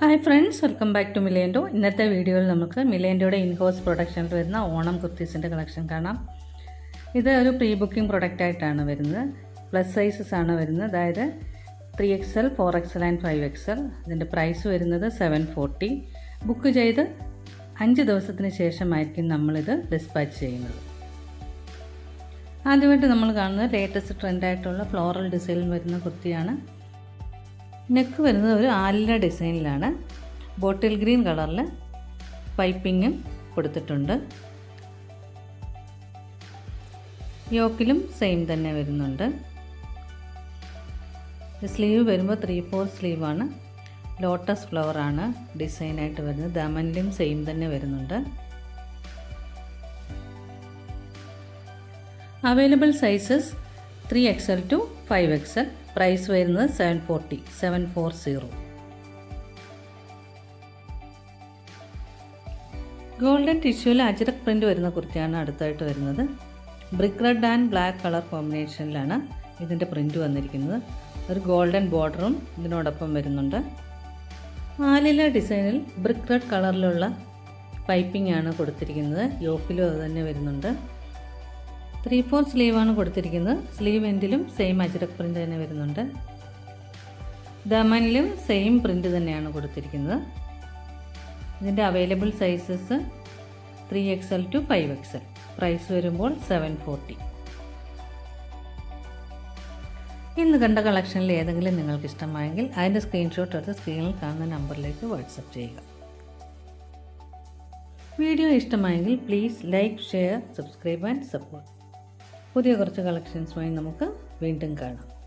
Hi friends welcome back to മിലേൻഡോ ഇന്നത്തെ വീഡിയോയിൽ നമുക്ക് മിലേൻഡോയുടെ ഇൻഹോസ് പ്രൊഡക്ഷനിൽ വരുന്ന ഓണം കുർത്തീസിന്റെ കളക്ഷൻ കാണാം. ഇത് ഒരു പ്രീ ബുക്കിംഗ് പ്രൊഡക്റ്റ് ആയിട്ടാണ് വരുന്നത്. പ്ലസ് സൈസസ് ആണ് വരുന്നത്. അതായത് three X L four X L and five X L ഇതിന്റെ പ്രൈസ് വരുന്നത് സെവൻ ഫോർട്ടി ബുക്ക് ചെയ്ത് അഞ്ച് ദിവസത്തിന് ശേഷമായിരിക്കും നമ്മളിത് ഡിസ്പാച്ച് ചെയ്യുന്നത്. ആദ്യമായിട്ട് നമ്മൾ കാണുന്നത് ലേറ്റസ്റ്റ് ട്രെൻഡായിട്ടുള്ള ഫ്ലോറൽ ഡിസൈനിൽ വരുന്ന കുർത്തിയാണ്. നെക്ക് വരുന്നത് ഒരു ആലില ഡിസൈനിലാണ്. ബോട്ടിൽ ഗ്രീൻ കളറിൽ പൈപ്പിങ്ങും കൊടുത്തിട്ടുണ്ട്. യോക്കിലും സെയിം തന്നെ വരുന്നുണ്ട്. സ്ലീവ് വരുമ്പോൾ ത്രീ ഫോർ സ്ലീവാണ് ലോട്ടസ് ഫ്ലവറാണ് ഡിസൈനായിട്ട് വരുന്നത്. ദമനിലും സെയിം തന്നെ വരുന്നുണ്ട്. Available sizes three X L two five X L price വരുന്നത് seven forty seven four zero golden ടിഷ്യൂവിൽ ajrak print വരുന്ന കുർത്തിയാണ് അടുത്തായിട്ട് വരുന്നത്. Brick red and black colour കോമ്പിനേഷനിലാണ് ഇതിന്റെ പ്രിന്റ് വന്നിരിക്കുന്നത്. ഒരു ഗോൾഡൻ ബോർഡറും ഇതിനോടൊപ്പം വരുന്നുണ്ട്. ആലില ഡിസൈനിൽ ബ്രിക്ക് റെഡ് കളറിലുള്ള പൈപ്പിംഗ് ആണ് കൊടുത്തിരിക്കുന്നത്. യോക്കിലും അത് തന്നെ വരുന്നുണ്ട്. ത്രീ ഫോർ സ്ലീവാണ് കൊടുത്തിരിക്കുന്നത്. സ്ലീവ് എൻഡിലും സെയിം അജിറക് പ്രിന്റ് തന്നെ വരുന്നുണ്ട്. ദമനിലും സെയിം പ്രിന്റ് തന്നെയാണ് കൊടുത്തിരിക്കുന്നത്. ഇതിന്റെ available sizes three X L two five X L price വരുമ്പോൾ സെവൻ ഫോർട്ടി ഇന്ന് കണ്ട കളക്ഷനിൽ ഏതെങ്കിലും നിങ്ങൾക്ക് ഇഷ്ടമായെങ്കിൽ അതിന്റെ സ്ക്രീൻഷോട്ട് എടുത്ത് സ്ക്രീനിൽ കാണുന്ന നമ്പറിലേക്ക് വാട്സപ്പ് ചെയ്യുക. വീഡിയോ ഇഷ്ടമായെങ്കിൽ please like share subscribe and support പുതിയ കുറച്ച് കളക്ഷൻസുമായി നമുക്ക് വീണ്ടും കാണാം.